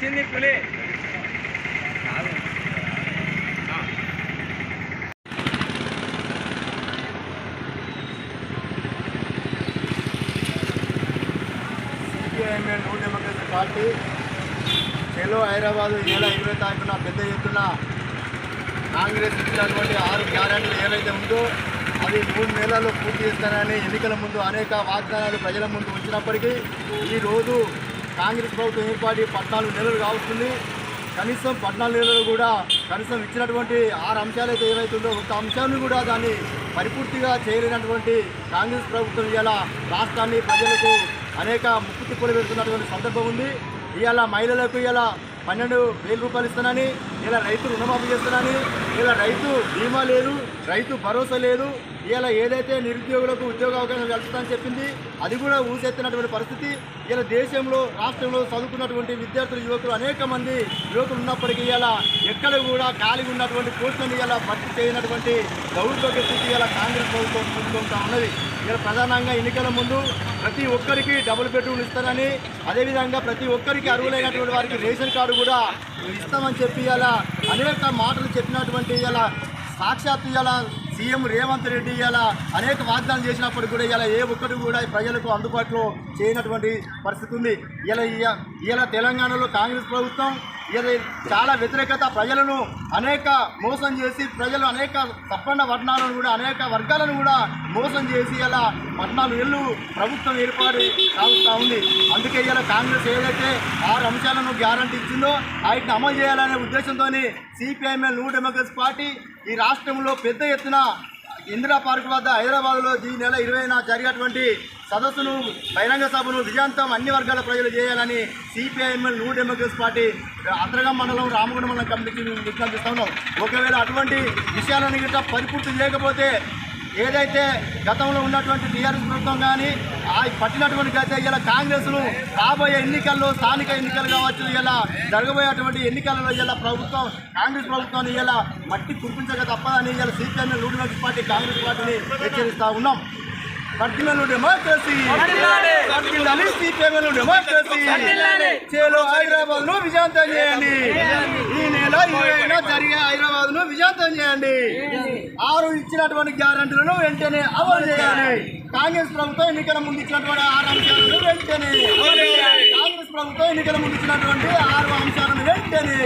వచ్చింది పులి. CPIML party. చెలో హైదరాబాద్ ఈ నెల ఇరవై తారీఖున పెద్ద ఎత్తున కాంగ్రెస్ ఇచ్చినటువంటి ఆరు గ్యారెంటీలు ఏవైతే ఉందో అది మూడు నెలల్లో పూర్తి చేస్తానని ఎన్నికల ముందు అనేక వాగ్దానాలు ప్రజల ముందు వచ్చినప్పటికీ ఈరోజు కాంగ్రెస్ ప్రభుత్వం ఏర్పాటు పద్నాలుగు నెలలు కావస్తుంది. కనీసం పద్నాలుగు నెలలు కూడా కనీసం ఇచ్చినటువంటి ఆరు అంశాలు అయితే ఏవైతుందో ఒక అంశాన్ని కూడా దాన్ని పరిపూర్తిగా చేయలేనటువంటి కాంగ్రెస్ ప్రభుత్వం ఇలా రాష్ట్రాన్ని ప్రజలకు అనేక ముక్కు తిప్పులు పెడుతున్నటువంటి సందర్భం ఉంది. ఇవాళ మహిళలకు ఇలా పన్నెండు వేల రూపాయలు ఇస్తానని ఇలా రైతు రుణమాఫీ చేస్తానని ఇలా రైతు బీమా లేదు రైతు భరోసా లేదు. ఇలా ఏదైతే నిరుద్యోగులకు ఉద్యోగ అవకాశం కలుగుతుందని చెప్పింది అది కూడా ఊసెత్తినటువంటి పరిస్థితి. ఇలా దేశంలో రాష్ట్రంలో చదువుకున్నటువంటి విద్యార్థులు యువకులు అనేక మంది యువకులు ఉన్నప్పటికీ ఇలా ఎక్కడ కూడా ఖాళీగా ఉన్నటువంటి పోస్టులను ఇలా భర్తీ చేయనటువంటి దౌర్భాగ్య స్థితి ఇలా కాంగ్రెస్ ప్రభుత్వం చూసుకుంటా ఉన్నది. ఇలా ప్రధానంగా ఎన్నికల ముందు ప్రతి ఒక్కరికి డబుల్ బెడ్రూమ్లు ఇస్తారని అదేవిధంగా ప్రతి ఒక్కరికి అర్హులైనటువంటి వారికి రేషన్ కార్డు కూడా ఇస్తామని చెప్పి ఇలా అనేక మాటలు చెప్పినటువంటి ఇలా సాక్షాత్ ఇలా సీఎం రేవంత్ రెడ్డి ఇలా అనేక వాగ్దానం చేసినప్పుడు కూడా ఇలా ఏ ఒక్కటి కూడా ప్రజలకు అందుబాటులో చేయనటువంటి పరిస్థితి ఉంది. ఇలా ఇలా తెలంగాణలో కాంగ్రెస్ ప్రభుత్వం ఇది చాలా వ్యతిరేకత ప్రజలను అనేక మోసం చేసి ప్రజలు అనేక తప్పండ పట్టణాలను కూడా అనేక వర్గాలను కూడా మోసం చేసి ఇలా పద్నాలుగు ఏళ్ళు ప్రభుత్వం ఏర్పాటు సాగుతూ ఉంది. అందుకే ఇలా కాంగ్రెస్ ఏదైతే ఆరు అంశాలను గ్యారంటీ ఇచ్చిందో వాటిని అమలు చేయాలనే ఉద్దేశంతో సిపిఐఎంఎల్ న్యూ డెమోక్రసీ పార్టీ ఈ రాష్ట్రంలో పెద్ద ఎత్తున ఇందిరా పార్క్ వద్ద హైదరాబాద్లో ఈ నెల ఇరవైన జరిగేటువంటి సదస్సును బహిరంగ సభను విజయంతం అన్ని వర్గాల ప్రజలు చేయాలని CPIML new democracy party Antargam మండలం రామగుండ మండలం కమిటీకి మేము విజ్ఞప్తిస్తా ఉన్నాం. ఒకవేళ అటువంటి విషయాలను గిట్ట పరిపూర్తి చేయకపోతే ఏదైతే గతంలో ఉన్నటువంటి టీఆర్ఎస్ ప్రభుత్వం కానీ ఆ పట్టినటువంటి గత ఇలా కాంగ్రెస్ను రాబోయే ఎన్నికల్లో స్థానిక ఎన్నికలు కావచ్చు ఇలా జరగబోయేటువంటి ఎన్నికలలో ఇలా ప్రభుత్వం కాంగ్రెస్ ప్రభుత్వాన్ని ఇలా మట్టి కురిపించక తప్పదని ఇలా సిపిఎం లూడినెస్ పార్టీ కాంగ్రెస్ పార్టీని హెచ్చరిస్తా ఉన్నాం. పట్టినలు డెమోక్రసీ పట్టినలు సిపిఎం డెమోక్రసీ. చేలో విజయంతం చేయండి ఈ నెల జరిగే హైదరాబాద్ విజయంతం చేయండి. ఆరు ఇచ్చినటువంటి గ్యారంటీలను వెంటనే అమలు చేయాలి. కాంగ్రెస్ ప్రభుత్వం ఎన్నికల ముందు ఇచ్చినటువంటి ఆరు అంశాలను వెంటనే కాంగ్రెస్ ప్రభుత్వం ఎన్నికల ముందు ఇచ్చినటువంటి ఆరు అంశాలను వెంటనే